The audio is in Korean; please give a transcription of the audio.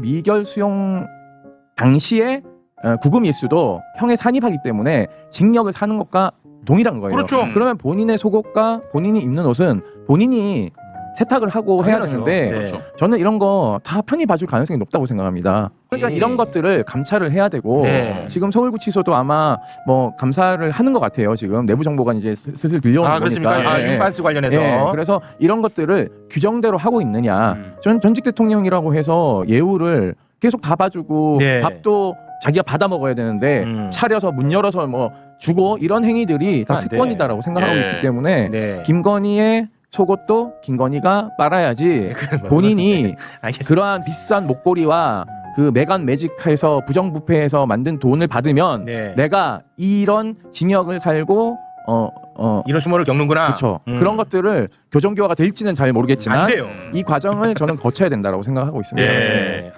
미결 수용 당시에 어, 구금 일수도 형에 산입하기 때문에 징역을 사는 것과 동일한 거예요. 그렇죠. 그러면 본인의 속옷과 본인이 입는 옷은 본인이 세탁을 하고 해야 당연하죠. 되는데 네. 그렇죠. 저는 이런 거 다 편히 봐줄 가능성이 높다고 생각합니다. 그러니까 예. 이런 것들을 감찰을 해야 되고 네. 지금 서울구치소도 아마 뭐 감사를 하는 것 같아요. 지금 내부 정보가 이제 슬- 슬슬 들려오는 아 그렇습니까? 거니까. 아 예. 윤반수 관련해서 예, 그래서 이런 것들을 규정대로 하고 있느냐. 음. 전 전직 대통령이라고 해서 예우를 계속 다 봐주고 네. 밥도 자기가 받아 먹어야 되는데 음. 차려서 문 열어서 뭐 주고 이런 행위들이 다안 돼. 특권이다라고 생각하고 예. 있기 때문에 네. 김건희의 속옷도 김건희가 빨아야지 본인이 알겠습니다. 그러한 비싼 목걸이와 그 메간 매직해서 부정부패해서 만든 돈을 받으면 네. 내가 이런 징역을 살고 어 어 이런 수모를 겪는구나. 그렇죠 음. 그런 것들을 교정교화가 될지는 잘 모르겠지만. 이 과정을 저는 거쳐야 된다라고 생각하고 있습니다. 예. 네.